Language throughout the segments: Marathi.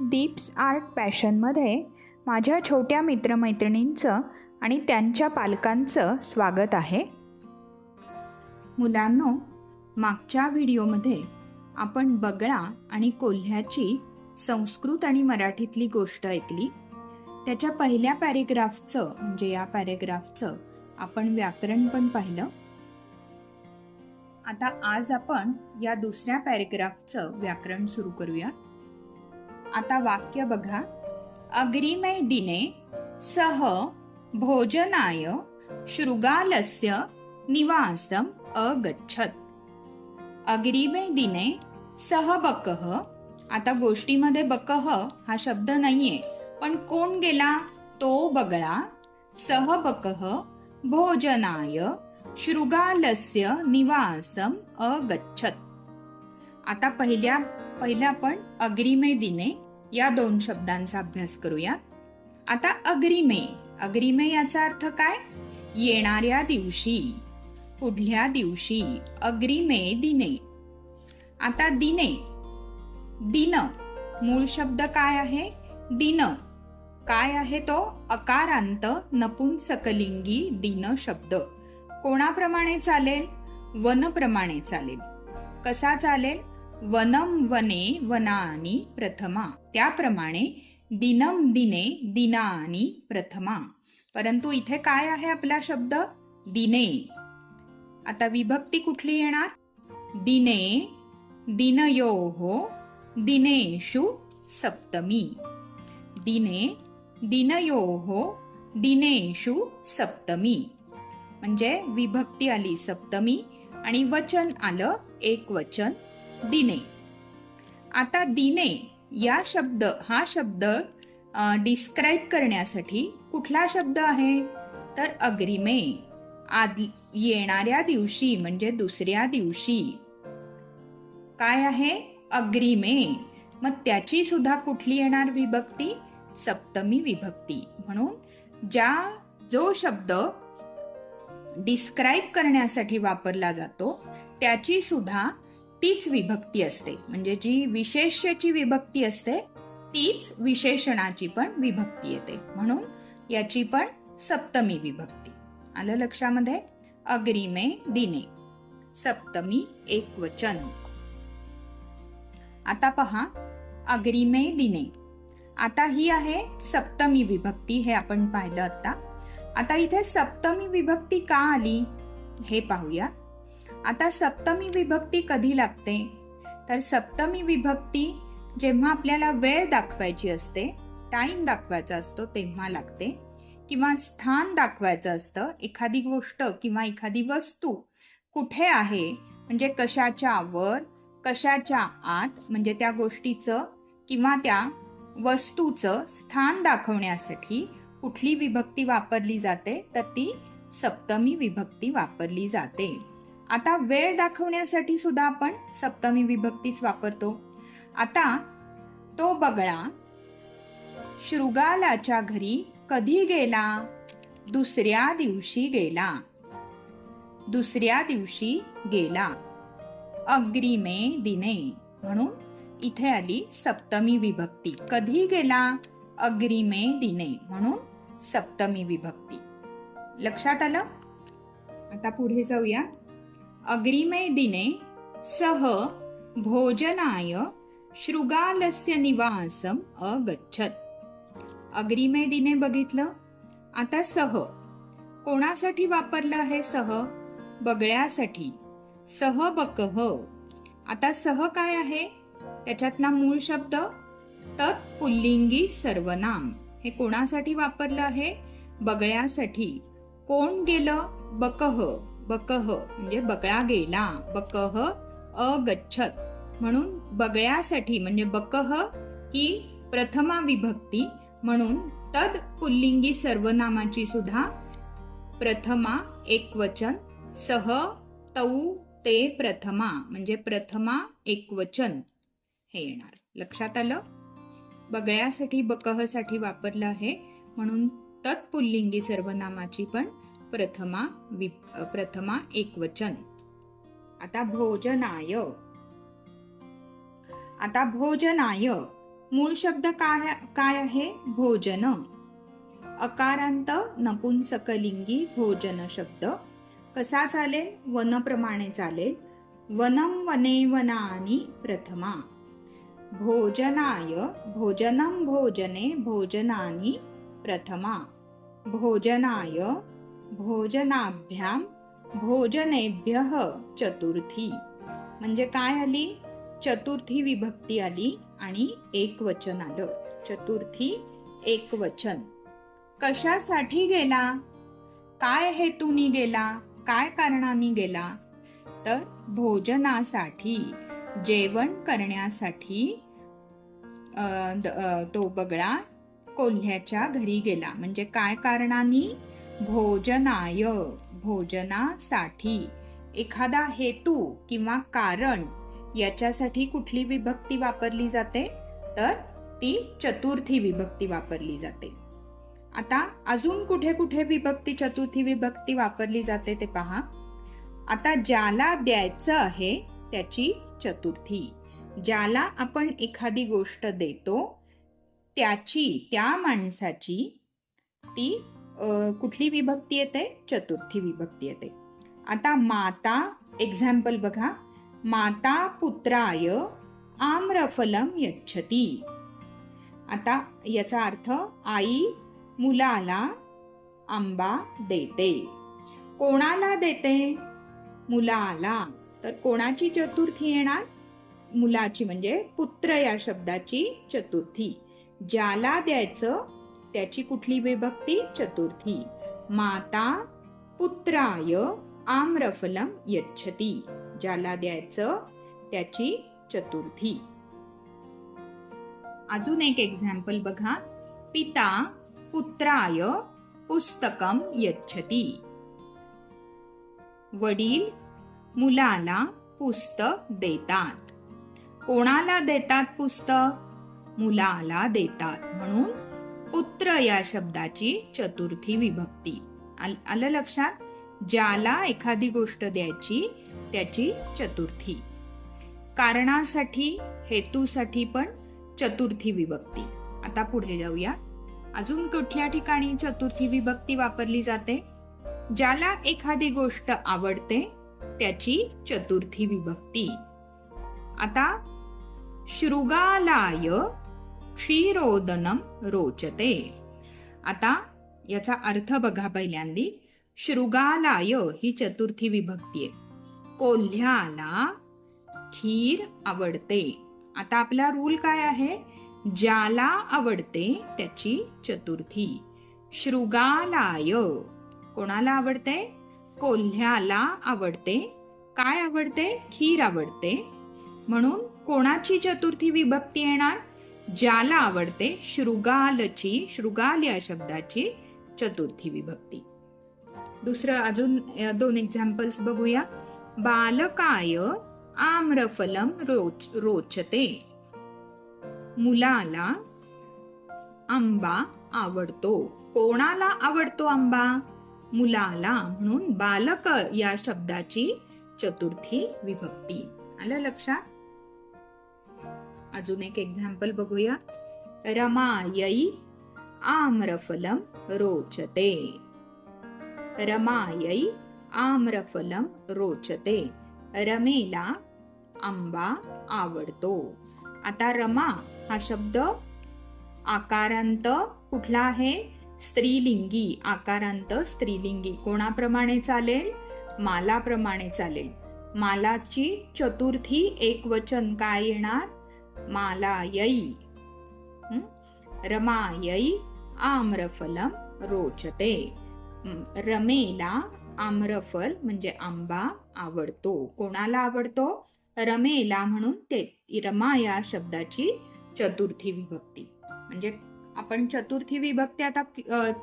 दीप्स आर्ट पॅशनमध्ये माझ्या छोट्या मित्रमैत्रिणींचं आणि त्यांच्या पालकांचं स्वागत आहे. मुलांनो मागच्या व्हिडिओमध्ये आपण बगळा आणि कोल्ह्याची संस्कृत आणि मराठीतली गोष्ट ऐकली. त्याच्या पहिल्या पॅरेग्राफचं म्हणजे या पॅरेग्राफचं आपण व्याकरण पण पाहिलं. आता आज आपण या दुसऱ्या पॅरेग्राफचं व्याकरण सुरू करूया. आता वाक्य बघा. अग्रिमे दिने सह भोजनाय शृगालस्य निवासम अगच्छत. अग्रिमे दिने सह बकह आता गोष्टीमध्ये बकह हा शब्द नाहीये पण कोण गेला? तो बगळा. सह बकह भोजनाय शृगालस्य निवासम अगच्छत. आता पहिल्या पहिल्या आपण अग्रिमे दिने या दोन शब्दांचा अभ्यास करूया. आता अग्रिमे. अग्रिमे याचा अर्थ काय? येणाऱ्या दिवशी. पुढल्या दिवशी. अग्रिमे दिने. आता दिने. दिन. मूळ शब्द काय आहे? दिन. काय आहे तो? अकारांत नपुंसकलिंगी दिन शब्द. कोणाप्रमाणे चालेल? वनप्रमाणे चालेल. कसा चालेल? वनम वने वनानी प्रथमा. त्याप्रमाणे दिनम दिने दिनानी प्रथमा. परंतु इथे काय आहे आपला शब्द? दिने. आता विभक्ती कुठली येणार? दिने दिनयोहो दिनेषु सप्तमी. दिने दिनयोहो दिनेषु सप्तमी. म्हणजे विभक्ती आली सप्तमी आणि वचन आलं एक वचन. दिने. आता दिने या शब्द हा शब्द डिस्क्राईब करण्यासाठी कुठला शब्द आहे? तर अग्रिमे आदि येणाऱ्या दिवशी म्हणजे दुसऱ्या दिवशी. काय आहे? अग्रिमे. मग त्याची सुद्धा कुठली येणार विभक्ती? सप्तमी विभक्ती. म्हणून ज्या जो शब्द डिस्क्राईब करण्यासाठी वापरला जातो त्याची सुद्धा तीच विभक्ती असते. म्हणजे जी विशेष्याची विभक्ती असते तीच विशेषणाची पण विभक्ती येते. म्हणून याची पण सप्तमी विभक्ती. आलं लक्षामध्ये? अग्रिमे दिने. सप्तमी एक वचन आता पहा अग्रिमे दिने. आता ही आहे सप्तमी विभक्ती हे आपण पाहिलं आता आता इथे सप्तमी विभक्ती का आली? हे पाहूया. आता सप्तमी विभक्ती कधी लागते? तर सप्तमी विभक्ती जेव्हा आपल्याला वेळ दाखवायची असते टाइम दाखवायचा असतो तेव्हा लागते. किंवा स्थान दाखवायचं असतं एखादी गोष्ट किंवा एखादी वस्तू कुठे आहे म्हणजे कशाच्या वर कशाच्या आत म्हणजे त्या गोष्टीचं किंवा त्या वस्तूचं स्थान दाखवण्यासाठी कुठली विभक्ती वापरली जाते तर ती सप्तमी विभक्ती वापरली जाते. आता वेळ दाखवण्यासाठी सुद्धा आपण सप्तमी विभक्तीच वापरतो. आता तो बगळा शृगालाच्या घरी कधी गेला? दुसऱ्या दिवशी गेला. दुसऱ्या दिवशी गेला. अग्रिमे दिने. म्हणून इथे आली सप्तमी विभक्ती. कधी गेला? अग्रिमे दिने. म्हणून सप्तमी विभक्ती. लक्षात आलं? आता पुढे जाऊया. अग्रिमे दिने सह भोजनाय शृगालस्य निवासम अगच्छत। अग्रिमे दिने बघितलं? आता सह कोणासाठी वापरलं आहे सह बगळ्यासाठी। सह बकह। आता सह काय आहे? त्याच्यातला मूळ शब्द? तत् पुल्लिंगी सर्वनाम। हे कोणासाठी वापरलं आहे? बगळ्यासाठी। कोण गेलं? बकह। बकह म्हणजे बगळा गेला. बकह अगच्छत. म्हणून बगळ्यासाठी म्हणजे बकह ही प्रथमा विभक्ती. म्हणून तद पुल्लिंगी सर्वनामाची सुद्धा प्रथमा एकवचन. सह तौ ते प्रथमा म्हणजे प्रथमा एकवचन. हे येणार. लक्षात आलं? बगळ्यासाठी बकहसाठी वापरलं आहे. म्हणून तत्पुल्लिंगी सर्वनामाची पण प्रथमा वि प्रथमा एकवचन. आता भोजनाय. आता भोजनाय. मूळ शब्द काय काय आहे? भोजन. अकारांत नपुंसकलिंगी भोजन शब्द. कसा चालेल? वनप्रमाणे चालेल. वनम वने वनानी प्रथमा. भोजनाय. भोजनं भोजने भोजनानी प्रथमा. भोजनाय भोजनाभ्याम भोजनेभ्य चतुर्थी. म्हणजे काय आली? चतुर्थी विभक्ती आली आणि एक वचन आलं. चतुर्थी एक वचन कशासाठी गेला? काय हेतूनी गेला? काय कारणाने गेला? तर भोजनासाठी जेवण करण्यासाठी द- तो बगळा कोल्ह्याच्या घरी गेला. म्हणजे काय कारणानी? भोजनाय भोजनासाठी. एखादा हेतू किंवा कारण याच्यासाठी कुठली विभक्ती वापरली जाते? तर ती चतुर्थी विभक्ती वापरली जाते. आता अजून कुठे कुठे विभक्ती चतुर्थी विभक्ती वापरली जाते ते पहा. आता ज्याला द्यायचं आहे त्याची चतुर्थी. ज्याला आपण एखादी गोष्ट देतो त्याची त्या माणसाची ती कुठली विभक्ती येते? चतुर्थी विभक्ती येते. आता माता एक्झाम्पल बघा. माता पुत्राय आम्रफलम यच्छती. आता याचा अर्थ आई मुलाला आंबा देते. कोणाला देते? मुलाला. तर कोणाची चतुर्थी येणार? मुलाची म्हणजे पुत्र या शब्दाची चतुर्थी. ज्याला द्यायचं त्याची कुठली विभक्ती? चतुर्थी. माता पुत्राय आम्रफलम यच्छती. ज्याला द्यायचं त्याची चतुर्थी. अजून एक एक्झाम्पल बघा. पिता पुत्राय पुस्तकम यच्छती. वडील मुलाला पुस्तक देतात. कोणाला देतात पुस्तक? मुलाला देतात. म्हणून पुत्र या शब्दाची चतुर्थी विभक्ती. आलं लक्षात? ज्याला एखादी गोष्ट द्यायची त्याची चतुर्थी. कारणासाठी हेतूसाठी पण चतुर्थी विभक्ती. आता पुढे जाऊया. अजून कुठल्या ठिकाणी चतुर्थी विभक्ती वापरली जाते? ज्याला एखादी गोष्ट आवडते त्याची चतुर्थी विभक्ती. आता शृगालाय क्षीरोदनम रोचते. आता याचा अर्थ बघा पहिल्यांदी. शृगालाय ही चतुर्थी विभक्ती आहे. कोल्ह्याला खीर आवडते. आता आपला रूल काय आहे? ज्याला आवडते त्याची चतुर्थी. शृगालाय कोणाला आवडते? कोल्ह्याला आवडते. काय आवडते? खीर आवडते. म्हणून कोणाची चतुर्थी विभक्ती येणार? ज्याला आवडते शृगालची शृगाल या शब्दाची चतुर्थी विभक्ती. दुसरं अजून दोन एक्झाम्पल्स बघूया. बालकाय आम्रफलम रोच रोचते. मुलाला आंबा आवडतो. कोणाला आवडतो आंबा? मुलाला म्हणून बालक या शब्दाची चतुर्थी विभक्ती. आलं लक्षात? अजून एक एक्झाम्पल बघूया. रमायई आम्रफलम रोचते. रमायई आम्रफलम रोचते. रमेला आंबा आवडतो. आता रमा हा शब्द आकारांत कुठला आहे? स्त्रीलिंगी. आकारांत स्त्रीलिंगी. कोणाप्रमाणे चालेल? मालाप्रमाणे चालेल. मालाची चतुर्थी एक वचन काय येणार? मालायई रमायै आम्रफलम रोचते। रमेला आम्रफल म्हणजे आंबा आवडतो। कोणाला आवडतो? रमेला म्हणून ते रमा या शब्दाची चतुर्थी विभक्ती. म्हणजे आपण चतुर्थी विभक्ती आता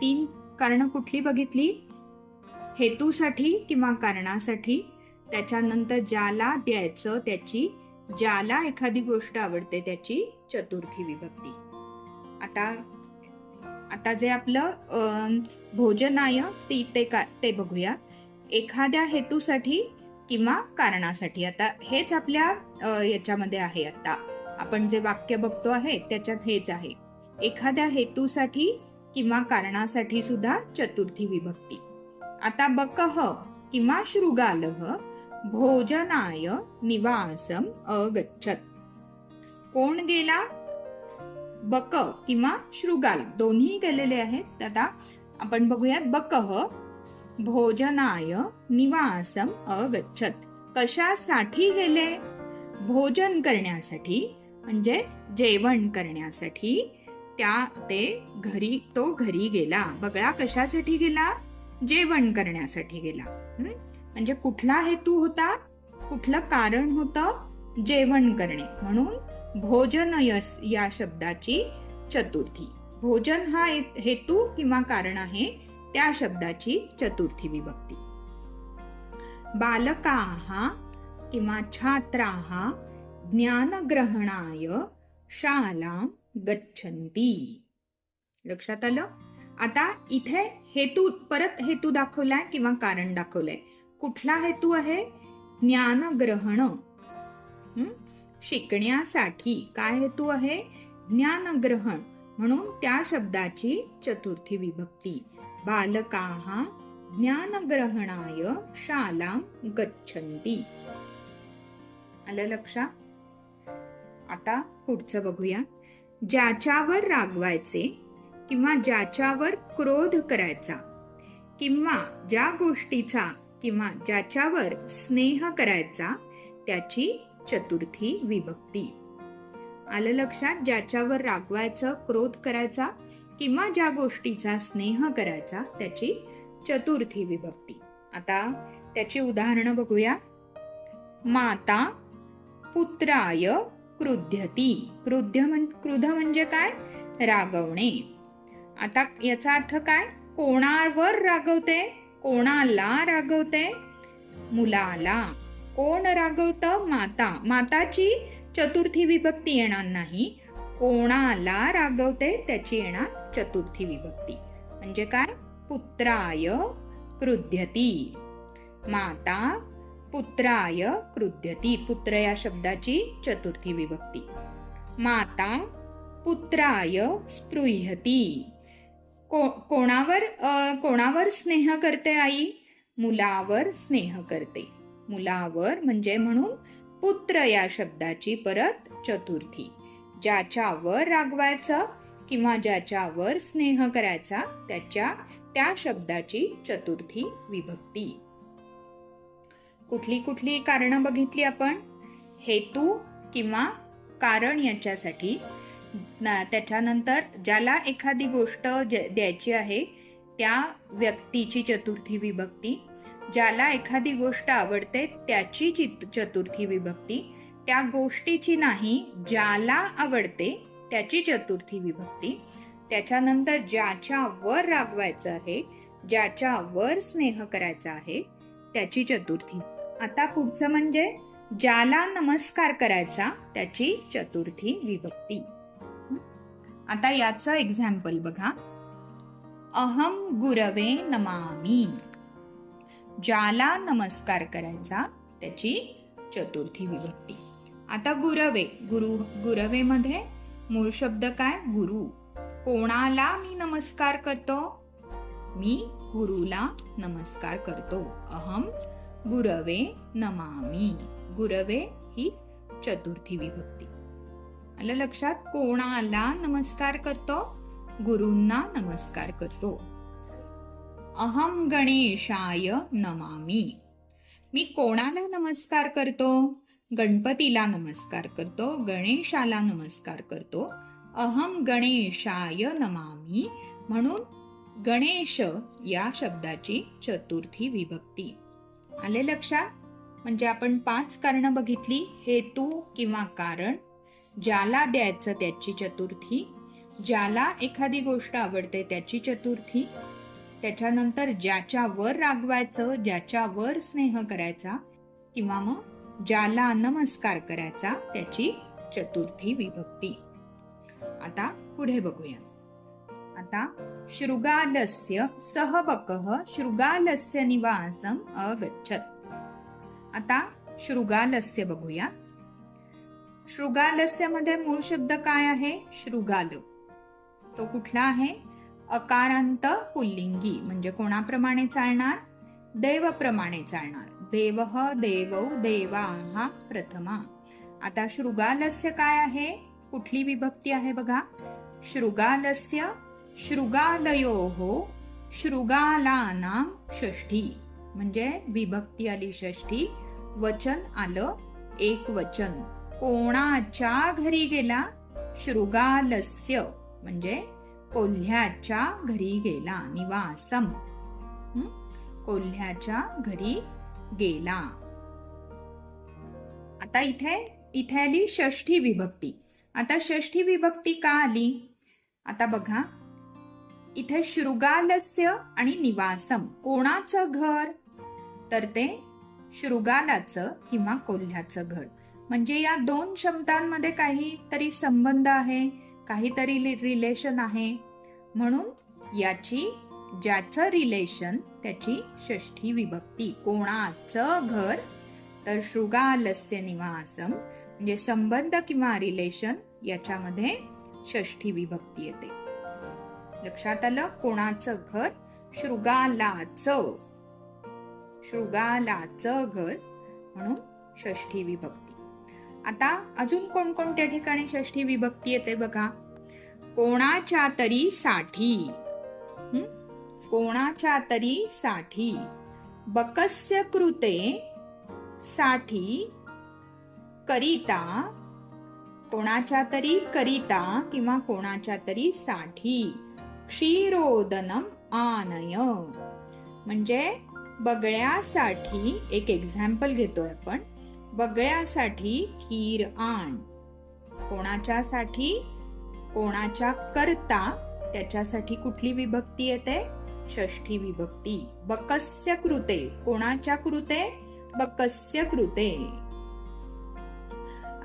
तीन कारण कुठली बघितली? हेतूसाठी किंवा कारणासाठी? त्याच्यानंतर ज्याला द्यायचं त्याची ज्याला एखादी गोष्ट आवडते त्याची चतुर्थी विभक्ती. आता आता जे आपलं भोजनाय ते ते का ते बघूया. एखाद्या हेतूसाठी किंवा कारणासाठी. आता हेच आपल्या याच्यामध्ये आहे आता. आपण जे वाक्य बघतो आहे त्याच्यात हेच आहे. एखाद्या हेतूसाठी किंवा कारणासाठी सुद्धा चतुर्थी विभक्ती. आता बकह किंवा शृगालह भोजनाय निवासम अगच्छत. कोण गेला? बक किंवा शृगाल. दोन्ही गेलेले आहेत. आता आपण बघूयात बकह भोजनाय निवासम अगच्छत. कशासाठी गेले? भोजन करण्यासाठी म्हणजे जेवण करण्यासाठी त्या ते घरी तो घरी गेला. बगळा कशासाठी गेला? जेवण करण्यासाठी गेला. म्हणजे कुठला हेतू होता? कुठलं कारण होतं? जेवण करणे. म्हणून भोजन यस या शब्दाची चतुर्थी. भोजन हा हेतू किंवा कारण आहे त्या शब्दाची चतुर्थी विभक्ती. बालकाः किंवा छात्राः ज्ञानग्रहणाय शालां गच्छन्ति. लक्षात आलं? आता इथे हेतू परत हेतू दाखवलाय किंवा कारण दाखवलंय? कुठला हेतू आहे? ज्ञान ग्रहण शिकण्यासाठी काय हेतू आहे? ज्ञान ग्रहण म्हणून त्या शब्दाची चतुर्थी विभक्ती. बालकाः ज्ञानग्रहणाय शालां गच्छन्ति. आलं लक्षात? आता पुढचं बघूया. ज्याच्यावर रागवायचे किंवा ज्याच्यावर क्रोध करायचा किंवा ज्या गोष्टीचा किंवा ज्याच्यावर स्नेह करायचा त्याची चतुर्थी विभक्ती. आलं लक्षात? ज्याच्यावर रागवायचं क्रोध करायचा किंवा ज्या गोष्टीचा स्नेह करायचा त्याची चतुर्थी विभक्ती. आता त्याची उदाहरणं बघूया. माता पुत्राय क्रुध्यती. क्रुध्य क्रुध म्हणजे काय? रागवणे. आता याचा अर्थ काय? कोणावर रागवते? कोणाला रागवते? मुलाला. कोण रागवत? माता. माताची चतुर्थी विभक्ती येणार नाही. कोणाला रागवते? त्याची येणार चतुर्थी विभक्ती. म्हणजे काय? पुत्राय क्रुध्यती. माता पुत्राय क्रुध्यती. पुत्र या शब्दाची चतुर्थी विभक्ती. माता पुत्राय स्पृह्यती. को कोणावर कोणावर स्नेह करते आई? मुलावर स्नेह करते. मुलावर म्हणजे म्हणून पुत्र या शब्दाची परत चतुर्थी. ज्याच्यावर रागवायचं किंवा ज्याच्यावर स्नेह करायचा त्याच्या त्या शब्दाची चतुर्थी विभक्ती. कुठली कुठली कारणं बघितली आपण? हेतू किंवा कारण याच्यासाठी त्याच्यानंतर ज्याला एखादी गोष्ट द्यायची आहे त्या व्यक्तीची चतुर्थी विभक्ती ज्याला एखादी गोष्ट आवडते त्याची चित- चतुर्थी विभक्ती त्या गोष्टीची नाही ज्याला आवडते त्याची चतुर्थी विभक्ती. त्याच्यानंतर ज्याच्या वर रागवायचं आहे ज्याच्या वर स्नेह करायचा आहे त्याची चतुर्थी. आता पुढचं म्हणजे ज्याला नमस्कार करायचा त्याची चतुर्थी विभक्ती. आता याचं एक्झाम्पल बघा. अहम गुरवे नमामी. ज्याला नमस्कार करायचा त्याची चतुर्थी विभक्ती. आता गुरवे गुरु गुरवेमध्ये मूळ शब्द काय? गुरु. कोणाला मी नमस्कार करतो? मी गुरुला नमस्कार करतो. अहम गुरवे नमामी. गुरवे ही चतुर्थी विभक्ती. आलं लक्षात कोणाला नमस्कार करतो? गुरूंना नमस्कार करतो. अहम गणेशाय नमामी. मी कोणाला नमस्कार करतो? गणपतीला नमस्कार करतो गणेशाला नमस्कार करतो. अहम गणेशाय नमामी म्हणून गणेश या शब्दाची चतुर्थी विभक्ती. आले लक्षात? म्हणजे आपण पाच कारणं बघितली हेतू किंवा कारण. ज्याला द्यायचं त्याची चतुर्थी ज्याला एखादी गोष्ट आवडते त्याची चतुर्थी त्याच्यानंतर ज्याच्यावर रागवायचं ज्याच्यावर स्नेह करायचा किंवा मग ज्याला नमस्कार करायचा त्याची चतुर्थी विभक्ती. आता पुढे बघूया आता शृगालस्य सहबक शृगालस्य निवासम अगच्छत. आता शृगालस्य बघूया शृगालस्यमध्ये मूळ शब्द काय आहे? शृगाल तो कुठला आहे? अकारांत पुल्लिंगी. म्हणजे कोणाप्रमाणे चालणार? देवप्रमाणे चालणार. देव देवौ देवा हा प्रथमा. आता शृगालस्य काय आहे? कुठली विभक्ती आहे बघा. शृगालस्य शृगालयो हो शृगालानां षष्ठी. म्हणजे विभक्ती आली षष्ठी. वचन आलं एक वचन. कोणाच्या घरी गेला? शृगालस्य म्हणजे कोल्ह्याच्या घरी गेला निवासम. कोल्ह्याच्या घरी गेला. आता इथे इथे आली षष्ठी विभक्ती. आता षष्ठी विभक्ती का आली? आता बघा. इथे शृगालस्य आणि निवासम. कोणाचं घर? तर ते शृगालाचं किंवा कोल्ह्याचं घर. म्हणजे या दोन क्षमतांमध्ये काहीतरी संबंध आहे काहीतरी रिलेशन आहे. म्हणून याची ज्याचं रिलेशन त्याची षष्ठी विभक्ती कोणाचं घर तर शृगालस्य निवासम म्हणजे संबंध किंवा रिलेशन याच्यामध्ये षष्ठी विभक्ती येते. लक्षात आलं? कोणाचं घर? शृगालाचं. शृगालाचं घर म्हणून षष्ठी विभक्ती. आता अजून कोणकोणत्या ठिकाणी षष्ठी विभक्ती येते बघा? कोणाच्या तरी साठी. कोणाच्या तरी साठी. बकस्य कृते साठी करिता कोणाच्या तरी करिता किंवा कोणाच्या तरी साठी क्षीरोदनम आनय. म्हणजे बगळ्यासाठी एक एक्झाम्पल घेतोय आपण. बगळ्यासाठी खीर आण. कोणाच्यासाठी? कोणाच्या करता? त्याच्यासाठी कुठली विभक्ती येते? षष्ठी विभक्ती. बकस्य कृते. कोणाच्या कृते? बकस्य कृते.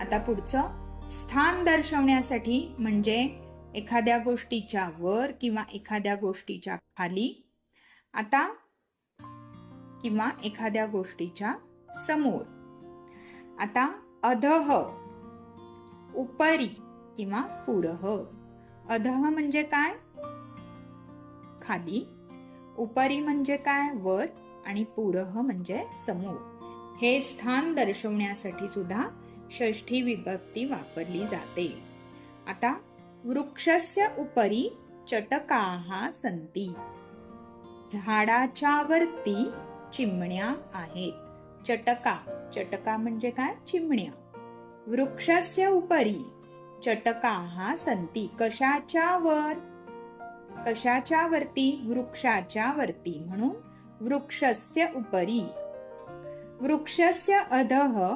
आता पुढचं. स्थान दर्शवण्यासाठी म्हणजे एखाद्या गोष्टीच्या वर किंवा एखाद्या गोष्टीच्या खाली. आता किंवा एखाद्या गोष्टीच्या समोर. आता अधह उपरी किंवा पुरह अधह म्हणजे काय? खाली. उपरी म्हणजे काय? वर. आणि पुरह म्हणजे समोर. हे स्थान दर्शवण्यासाठी सुद्धा षष्ठी विभक्ती वापरली जाते. आता वृक्षस्य उपरी चटकाहा संती झाडाच्या वरती चिमण्या आहेत. चटका. चटका म्हणजे काय? चिमण्या. वृक्षस्य उपरी. चटकाहा संती. कशाच्या वर? कशाच्या वरती? वृक्षाच्या वरती. म्हणून वृक्षस्य उपरी. वृक्षस्य अधः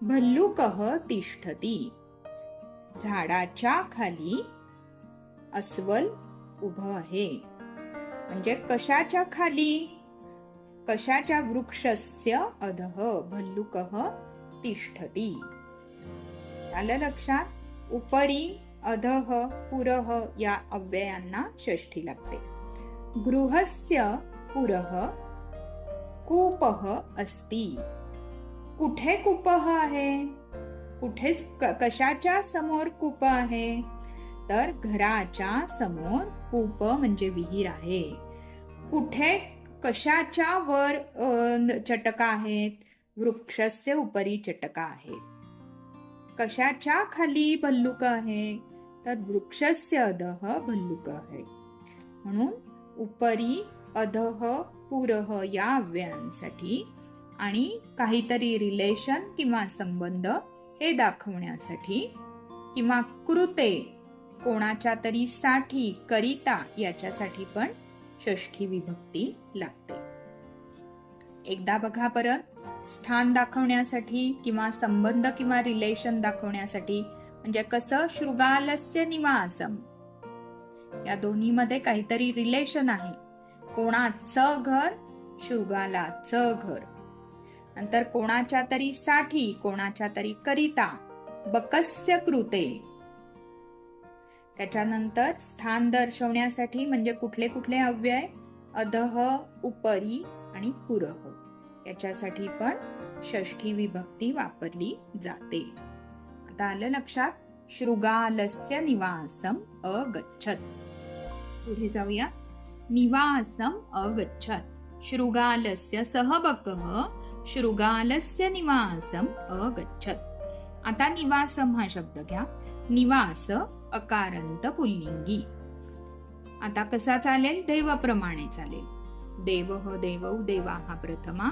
भल्लुकः तिष्ठती. झाडाच्या खाली अस्वल उभं आहे. म्हणजे कशाच्या खाली? कशाच्या वृक्षस्य अधः भल्लुकः तिष्ठती? आलं लक्षात? उपरी अधः पुरः या अव्ययांना षष्ठी लागते. गृहस्य पुरः कूपः अस्ति. कुठे कूपः आहे? कुठे कशाच्या समोर कूप आहे? तर घराच्या समोर कूप म्हणजे विहीर आहे. कुठे कशाच्या वर चटका आहेत? वृक्षस्य उपरी चटका आहेत. कशाच्या खाली भल्लुक आहे? तर वृक्षस्य अधः भल्लुक आहे. म्हणून उपरी अधः पुरह या अव्ययांसाठी आणि काहीतरी रिलेशन किंवा संबंध हे दाखवण्यासाठी किंवा कृते कोणाच्या तरी साठी करिता याच्यासाठी पण षष्ठी विभक्ती लागते. एकदा बघा परत स्थान दाखवण्यासाठी किंवा संबंध किंवा रिलेशन दाखवण्यासाठी म्हणजे कसं शृगालस्य निवासम. या दोन्हीमध्ये काहीतरी रिलेशन आहे. कोणाचं घर शृगालाचं घर. नंतर कोणाच्या तरी साठी कोणाच्या तरी करिता बकस्य कृते त्याच्यानंतर स्थान दर्शवण्यासाठी म्हणजे कुठले कुठले अव्यय अधह उपरी आणि पुरह याच्यासाठी पण षष्ठी विभक्ती वापरली जाते. आता आलं लक्षात. शृगालस्य निवासम अगच्छत. पुढे जाऊया. निवासम अगच्छत. शृगालस्य सहबकः शृगालस्य निवासम अगच्छत. आता निवासम हा शब्द घ्या. निवास अकारांत पुल्लिंगी. आता कसा चालेल? देवप्रमाणे चालेल. देव देवौ देवा हा प्रथमा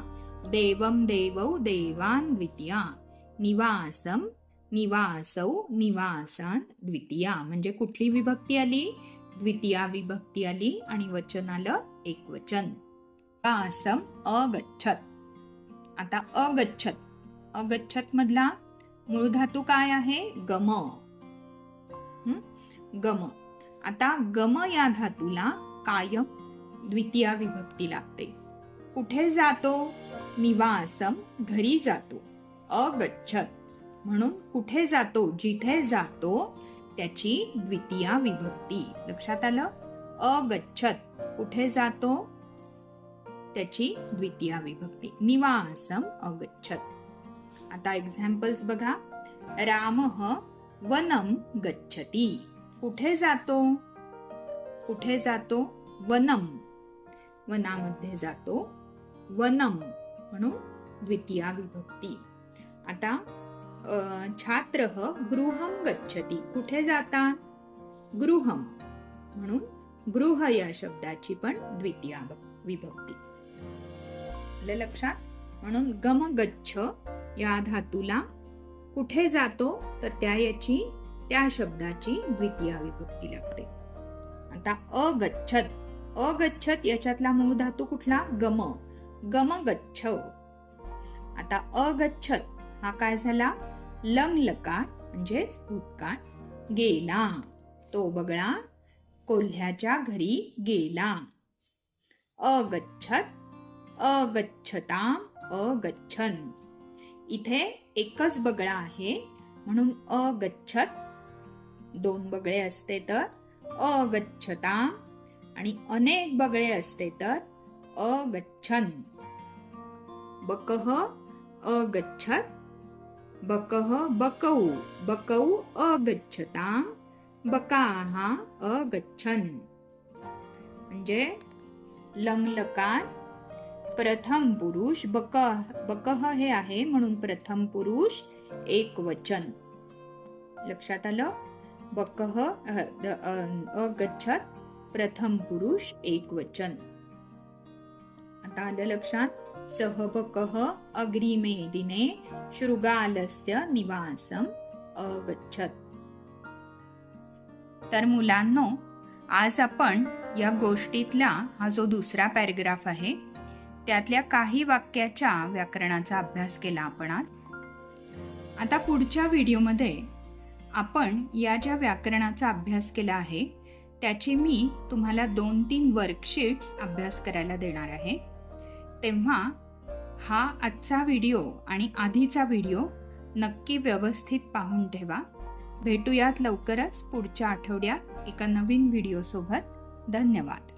देवम देवौ देवान द्वितीया निवासम निवासौ निवासान द्वितीया. म्हणजे कुठली विभक्ती आली? द्वितीया विभक्ती आली आणि वचन आलं एक वचन वासम अगच्छत. आता अगच्छत. अगच्छत मधला मूळ धातू काय आहे? गम. गम. आता गम या धातूला कायम द्वितीया विभक्ती लागते. कुठे जातो? निवासम घरी जातो. अगच्छत. म्हणून कुठे जातो जिथे जातो त्याची द्वितीया विभक्ती. लक्षात आलं? अगच्छत. कुठे जातो? त्याची द्वितीया विभक्ती. निवासम अगच्छत. आता एक्झाम्पल्स बघा. राम वनम गच्छती। कुठे जातो? कुठे जातो? वनम वनामध्ये जातो। वनम म्हणून द्वितीया विभक्ती। आता छात्र गृहम गच्छती। कुठे जाता? गृहम म्हणून गृह या शब्दाची पण द्वितीया विभक्ती। आपल्या लक्षात? म्हणून गम गच्छ या धातूला कुठे जातो तर त्या याची त्या शब्दाची द्वितीया विभक्ती लागते. आता अगच्छत. अगच्छत याच्यातला मूळ धातू कुठला? गम. गम गच्छ आता अगच्छत हा काय झाला? लंग लकार म्हणजेच भूतकाळ गेला. तो बगळा कोल्ह्याच्या घरी गेला. अगच्छत. अगच्छताम. अगच्छन. इथे एकच बगळा आहे. म्हणून अगच्छत. दोन बगळे असते तर अगच्छता. आणि अनेक बगळे असते तर अगच्छन. बकह अगच्छत. बकह बकौ बकौ अगच्छता. बकाहा अगच्छन. म्हणजे लंगलकार प्रथम पुरुष बक बकह हे आहे म्हणून प्रथम पुरुष एक वचन. लक्षात आलं? बकह अगच्छत प्रथम पुरुष एक वचन. आता आलं लक्षात? सहबकः अग्रिमे दिने शृगालस्य निवासम अगच्छत. तर मुलांनो आज आपण या गोष्टीतला हा जो दुसरा पॅरेग्राफ आहे त्यातल्या काही वाक्याच्या व्याकरणाचा अभ्यास केला आपण आज. आता पुढच्या व्हिडिओमध्ये आपण या ज्या व्याकरणाचा अभ्यास केला आहे त्याची मी तुम्हाला दोन तीन वर्कशीट्स अभ्यास करायला देणार आहे. तेव्हा हा आजचा व्हिडिओ आणि आधीचा व्हिडिओ नक्की व्यवस्थित पाहून ठेवा. भेटूयात लवकरच पुढच्या आठवड्यात एका नवीन व्हिडिओसोबत. धन्यवाद.